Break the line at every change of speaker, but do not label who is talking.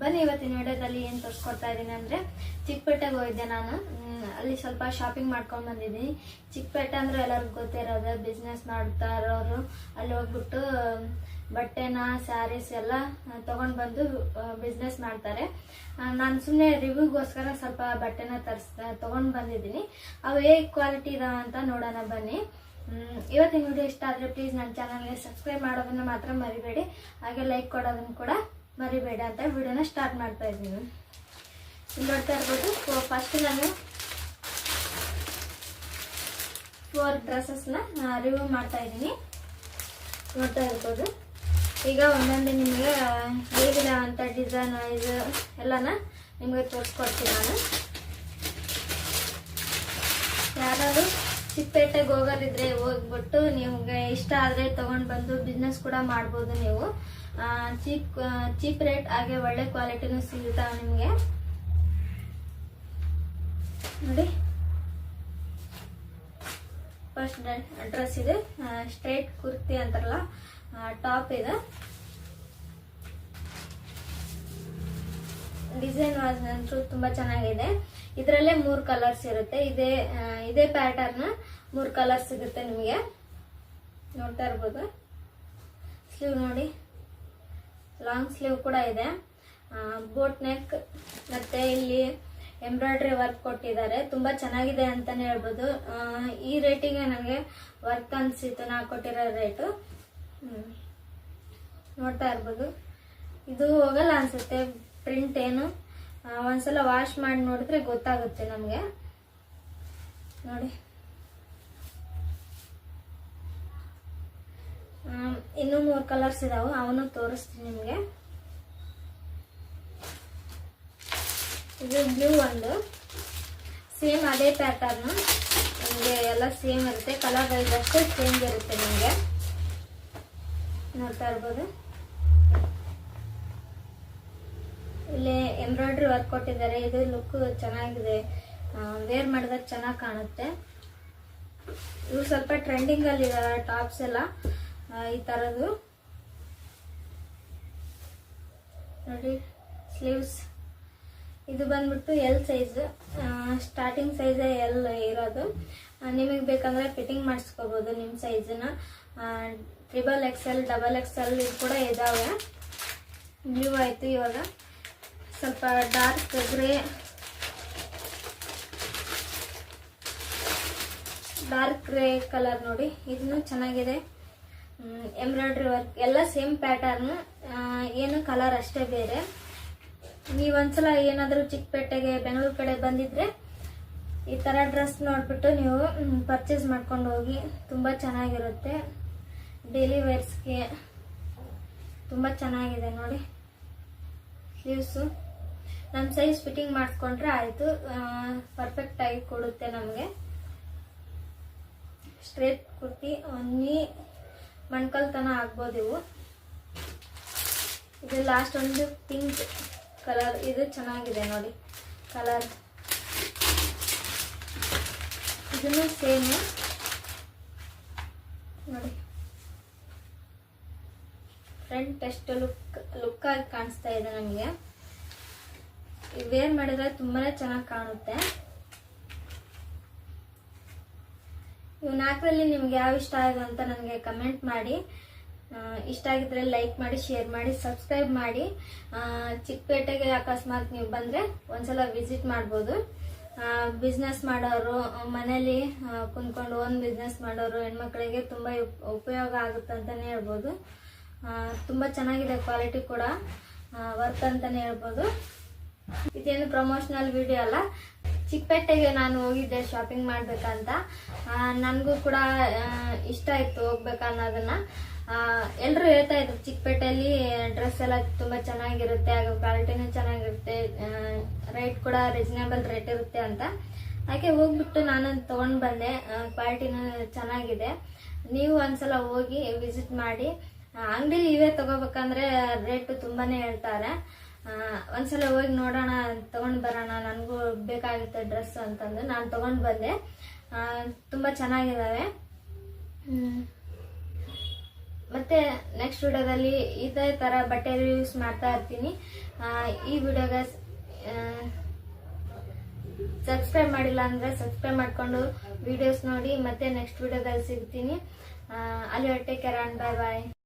ಬನ್ನಿ ಇವತ್ತಿನ ವಿಡಿಯೋದಲ್ಲಿ ಏನು ತೋರಿಸ್ಕೊಡ್ತಾ ಇದ್ದೀನಿ ಅಂದರೆ ಚಿಕ್ಕಪೇಟೆಗೆ ಹೋಗಿದ್ದೆ ನಾನು. ಅಲ್ಲಿ ಸ್ವಲ್ಪ ಶಾಪಿಂಗ್ ಮಾಡ್ಕೊಂಡು ಬಂದಿದ್ದೀನಿ. ಚಿಕ್ಕಪೇಟೆ ಅಂದರೆ ಎಲ್ಲರಿಗೂ ಗೊತ್ತಿರೋದು ಬಿಸ್ನೆಸ್ ಮಾಡ್ತಾ ಇರೋರು. ಅಲ್ಲಿ ಹೋಗ್ಬಿಟ್ಟು, ಬಟ್ಟೆನ ಸ್ಯಾರೀಸ್ ಎಲ್ಲ ತೊಗೊಂಡು ಬಂದು ಬಿಸ್ನೆಸ್ ಮಾಡ್ತಾರೆ. ನಾನು ಸುಮ್ಮನೆ ರಿವ್ಯೂಗೋಸ್ಕರ ಸ್ವಲ್ಪ ಬಟ್ಟೆನ ತರಿಸ್ ತೊಗೊಂಡು ಬಂದಿದ್ದೀನಿ. ಅವು ಹೇಗೆ ಕ್ವಾಲಿಟಿ ಇದಾವೆ ಅಂತ ನೋಡೋಣ ಬನ್ನಿ. ಇವತ್ತಿನ ವಿಡಿಯೋ ಇಷ್ಟ ಆದರೆ ಪ್ಲೀಸ್ ನನ್ನ ಚಾನಲ್ಗೆ ಸಬ್ಸ್ಕ್ರೈಬ್ ಮಾಡೋದನ್ನ ಮಾತ್ರ ಮರಿಬೇಡಿ. ಹಾಗೆ ಲೈಕ್ ಕೊಡೋದನ್ನು ಕೂಡ ಮರಿಬೇಡಿ ಅಂತ ವಿಡಿಯೋನ ಸ್ಟಾರ್ಟ್ ಮಾಡ್ತಾ ಇದ್ದೀನಿ. ಇಲ್ಲಿ ನೋಡ್ತಾ ಇರ್ಬೋದು ಫಸ್ಟ್ ನಾನು ಫೋರ್ ಡ್ರೆಸ್ಸಸ್ನ ರಿವ್ಯೂ ಮಾಡ್ತಾ ಇದ್ದೀನಿ. ನೋಡ್ತಾ ಇರ್ಬೋದು. ಈಗ ಒಂದೊಂದೇ ನಿಮಗೆ ಹೇಗಿಲ್ಲ ಅಂತ ಡಿಸೈನ್ ಇದು ಎಲ್ಲನ ನಿಮಗೆ ತೋರಿಸ್ಕೊಡ್ತೀನಿ ನಾನು. ಯಾರಾದರೂ ಚಿಕ್ಕಪೇಟೆಗೆ ಹೋಗೋದಿದ್ರೆ ಹೋಗ್ಬಿಟ್ಟು ನಿಮಗೆ ಇಷ್ಟ ಆದರೆ ತೊಗೊಂಡು ಬಂದು ಬಿಸ್ನೆಸ್ ಕೂಡ ಮಾಡ್ಬೋದು ನೀವು. ಚೀಪ್ ಚೀಪ್ ರೇಟ್ ಹಾಗೆ ಒಳ್ಳೆ ಕ್ವಾಲಿಟಿನೂ ಸಿಗುತ್ತಾವೆ ನಿಮಗೆ? ನೋಡಿ. ಫಸ್ಟ್ ಡ್ರೆಸ್ ಇದೆ. ಸ್ಟ್ರೈಟ್ ಕುರ್ತಿ ಅಂತಾರಲ್ಲ ಟಾಪ್ ಇದೆ. ಡಿಸೈನ್ ಅಂತೂ ತುಂಬಾ ಚೆನ್ನಾಗಿದೆ. ಇದರಲ್ಲೇ ಮೂರು ಕಲರ್ಸ್ ಇರುತ್ತೆ. ಇದೇ ಇದೇ ಪ್ಯಾಟರ್ನ್ ಮೂರು ಕಲರ್ಸ್ ಸಿಗುತ್ತೆ ನಿಮಗೆ. ನೋಡ್ತಾ ಇರ್ಬೋದು. ಸ್ಲೀವ್ ನೋಡಿ. ಲಾಂಗ್ ಸ್ಲೀವ್ ಕೂಡ ಇದೆ. ಬೋಟ್ ನೆಕ್ ಮತ್ತೆ ಇಲ್ಲಿ ಎಂಬ್ರಾಯ್ಡ್ರಿ ವರ್ಕ್ ಕೊಟ್ಟಿದ್ದಾರೆ. ತುಂಬಾ ಚೆನ್ನಾಗಿದೆ ಅಂತಾನೆ ಹೇಳ್ಬೋದು. ಈ ರೇಟಿಗೆ ನನಗೆ ವರ್ಕ್ ಅನ್ಸಿತ್ತು. ನಾ ಕೊಟ್ಟಿರೋ ರೇಟು ನೋಡ್ತಾ ಇರ್ಬೋದು. ಇದು ಹೋಗಲ್ಲ ಅನ್ಸುತ್ತೆ. ಪ್ರಿಂಟ್ ಏನು? ಒಂದ್ಸಲ ವಾಶ್ ಮಾಡಿ ನೋಡಿದ್ರೆ ಗೊತ್ತಾಗುತ್ತೆ ನಮಗೆ. ನೋಡಿ. ಇನ್ನೂ ಮೂರು ಕಲರ್ಸ್ ಇದಾವೆ, ಅವನು ತೋರಿಸ್ತೀನಿ ನಿಮಗೆ. ಇದು ಬ್ಲೂ ಒಂದು. ಸೇಮ್ ಅದೇ ಪ್ಯಾಟರ್ನು ನಿಮಗೆ ಎಲ್ಲ ಸೇಮ್ ಇರುತ್ತೆ. ಕಲರ್ ಅಷ್ಟೇ ಚೇಂಜ್ ಇರುತ್ತೆ ನಿಮಗೆ. ನೋಡ್ತಾ ಇರ್ಬೋದು. ಇಲ್ಲಿ ಎಂಬ್ರಾಯ್ಡ್ರಿ ವರ್ಕ್ ಕೊಟ್ಟಿದ್ದಾರೆ. ಇದು ಲುಕ್ ಚೆನ್ನಾಗಿದೆ. ವೇರ್ ಮಾಡಿದಾಗ ಚೆನ್ನಾಗಿ ಕಾಣುತ್ತೆ. ಇವು ಸ್ವಲ್ಪ ಟ್ರೆಂಡಿಂಗಲ್ಲಿ ಇದಾವೆ ಟಾಪ್ಸ್ ಎಲ್ಲ. ಈ ಥರದ್ದು ನೋಡಿ ಸ್ಲೀವ್ಸ್ ಇದು ಬಂದ್ಬಿಟ್ಟು L size starting size L ಇರೋದು. ನಿಮಗೆ ಬೇಕಂದ್ರೆ ಫಿಟ್ಟಿಂಗ್ ಮಾಡಿಸ್ಕೋಬೋದು ನಿಮ್ಮ ಸೈಜನ್ನ ಟ್ರಿಬಲ್ ಎಲ್ ಡಬಲ್ ಎಕ್ಸೆಲ್ ಇದು ಕೂಡ ಇದಾವೆ. ಬ್ಲೂ ಆಯಿತು ಇವಾಗ. ಸ್ವಲ್ಪ dark grey dark grey colour ನೋಡಿ. ಇದನ್ನು ಚೆನ್ನಾಗಿದೆ. ಎಂಬ್ರಾಯ್ಡ್ರಿ ವರ್ಕ್ ಎಲ್ಲ ಸೇಮ್ ಪ್ಯಾಟರ್ನ್ ಏನು ಕಲರ್ ಅಷ್ಟೇ ಬೇರೆ. ನೀವು ಒಂದ್ಸಲ ಏನಾದರೂ ಚಿಕ್ಕಪೇಟೆಗೆ ಬೆಂಗಳೂರು ಕಡೆ ಬಂದಿದ್ರೆ ಈ ಥರ ಡ್ರೆಸ್ ನೋಡಿಬಿಟ್ಟು ನೀವು ಪರ್ಚೇಸ್ ಮಾಡ್ಕೊಂಡು ಹೋಗಿ, ತುಂಬ ಚೆನ್ನಾಗಿರುತ್ತೆ. ಡೈಲಿ ವೇರ್ಸ್ಗೆ ತುಂಬ ಚೆನ್ನಾಗಿದೆ ನೋಡಿ. ಸ್ಲೀವ್ಸು ನಮ್ಮ ಸೈಜ್ ಫಿಟ್ಟಿಂಗ್ ಮಾಡಿಸ್ಕೊಂಡ್ರೆ ಆಯಿತು. ಪರ್ಫೆಕ್ಟಾಗಿ ಕೊಡುತ್ತೆ ನಮಗೆ. ಸ್ಟ್ರೇಟ್ ಕುರ್ತಿ ಒನ್ನಿ ಮಣ್ಕಲ್ ತನ ಆಗ್ಬೋದು ಇವು. ಇದು ಲಾಸ್ಟ್ ಒಂದು ಪಿಂಕ್ ಕಲರ್ ಇದು ಚೆನ್ನಾಗಿದೆ ನೋಡಿ ಕಲರ್ ಇದನ್ನು ಸೇಮ್ ನೋಡಿ. ಫ್ರಂಟ್ ಎಷ್ಟು ಲುಕ್ ಲುಕ್ಕಾಗಿ ಕಾಣಿಸ್ತಾ ಇದೆ ನಮಗೆ. ವೇರ್ ಮಾಡಿದ್ರೆ ತುಂಬಾ ಚೆನ್ನಾಗಿ ಕಾಣುತ್ತೆ. ಇವು ನಾಲ್ಕರಲ್ಲಿ ನಿಮ್ಗೆ ಯಾವ ಇಷ್ಟ ಆಯಿತು ಅಂತ ನನಗೆ ಕಮೆಂಟ್ ಮಾಡಿ. ಇಷ್ಟ ಆಗಿದ್ರೆ ಲೈಕ್ ಮಾಡಿ ಶೇರ್ ಮಾಡಿ ಸಬ್ಸ್ಕ್ರೈಬ್ ಮಾಡಿ. ಚಿಕ್ಕಪೇಟೆಗೆ ಅಕಸ್ಮಾತ್ ನೀವು ಬಂದರೆ ಒಂದ್ಸಲ ವಿಸಿಟ್ ಮಾಡ್ಬೋದು. ಬಿಸ್ನೆಸ್ ಮಾಡೋರು, ಮನೇಲಿ ಕುಂತ್ಕೊಂಡು ಒಂದು ಬಿಸ್ನೆಸ್ ಮಾಡೋರು, ಹೆಣ್ಮಕ್ಳಿಗೆ ತುಂಬ ಉಪಯೋಗ ಆಗುತ್ತೆ ಅಂತಲೇ ಹೇಳ್ಬೋದು. ತುಂಬ ಚೆನ್ನಾಗಿದೆ ಕ್ವಾಲಿಟಿ ಕೂಡ ವರ್ತ್ ಅಂತಲೇ ಹೇಳ್ಬೋದು. ಇದೇನು ಪ್ರಮೋಷನಲ್ ವಿಡಿಯೋ ಅಲ್ಲ. ಚಿಕ್ಕಪೇಟೆಗೆ ನಾನು ಹೋಗಿದ್ದೆ ಶಾಪಿಂಗ್ ಮಾಡ್ಬೇಕಂತ. ನನಗೂ ಕೂಡ ಇಷ್ಟ ಇತ್ತು ಹೋಗ್ಬೇಕು ಅನ್ನೋದನ್ನ. ಎಲ್ಲರೂ ಹೇಳ್ತಾ ಇದ್ರು ಚಿಕ್ಕಪೇಟೆಯಲ್ಲಿ ಡ್ರೆಸ್ ಎಲ್ಲ ತುಂಬಾ ಚೆನ್ನಾಗಿರುತ್ತೆ, ಹಾಗೂ ಕ್ವಾಲಿಟಿನೂ ಚೆನ್ನಾಗಿರುತ್ತೆ ರೇಟ್ ಕೂಡ ರೀಸನೇಬಲ್ ರೇಟ್ ಇರುತ್ತೆ ಅಂತ. ಹಾಗೆ ಹೋಗ್ಬಿಟ್ಟು ನಾನು ತೊಗೊಂಡು ಬಂದೆ ಕ್ವಾಲಿಟಿನೂ ಚೆನ್ನಾಗಿದೆ. ನೀವು ಒಂದ್ಸಲ ಹೋಗಿ ವಿಸಿಟ್ ಮಾಡಿ. ಅಂಗಡಿಲಿ ಇವೇ ತಗೋಬೇಕಂದ್ರೆ ರೇಟ್ ತುಂಬಾನೇ ಹೇಳ್ತಾರೆ. ಒಂದ್ಸಲ ಹೋಗಿ ನೋಡೋಣ ತಗೊಂಡ್ ಬರೋಣ ನನಗೂ ಬೇಕಾಗುತ್ತೆ ಡ್ರೆಸ್ ಅಂತಂದು ನಾನು ತಗೊಂಡ್ ಬಂದೆ. ತುಂಬಾ ಚೆನ್ನಾಗಿದ್ದಾವೆ. ಮತ್ತೆ ನೆಕ್ಸ್ಟ್ ವಿಡಿಯೋದಲ್ಲಿ ಇದೇ ತರ ಬಟ್ಟೆ ಯೂಸ್ ಮಾಡ್ತಾ ಇರ್ತೀನಿ. ಈ ವಿಡಿಯೋಗೆ ಸಬ್ಸ್ಕ್ರೈಬ್ ಮಾಡಿಲ್ಲ ಅಂದ್ರೆ ಸಬ್ಸ್ಕ್ರೈಬ್ ಮಾಡ್ಕೊಂಡು ವಿಡಿಯೋಸ್ ನೋಡಿ ಮತ್ತೆ ನೆಕ್ಸ್ಟ್ ವಿಡಿಯೋದಲ್ಲಿ ಸಿಗ್ತೀನಿ. ಅಲ್ಲಿ ಹೊಟ್ಟೆ ಅಂಡ್ ಬಾಯ್ ಬಾಯ್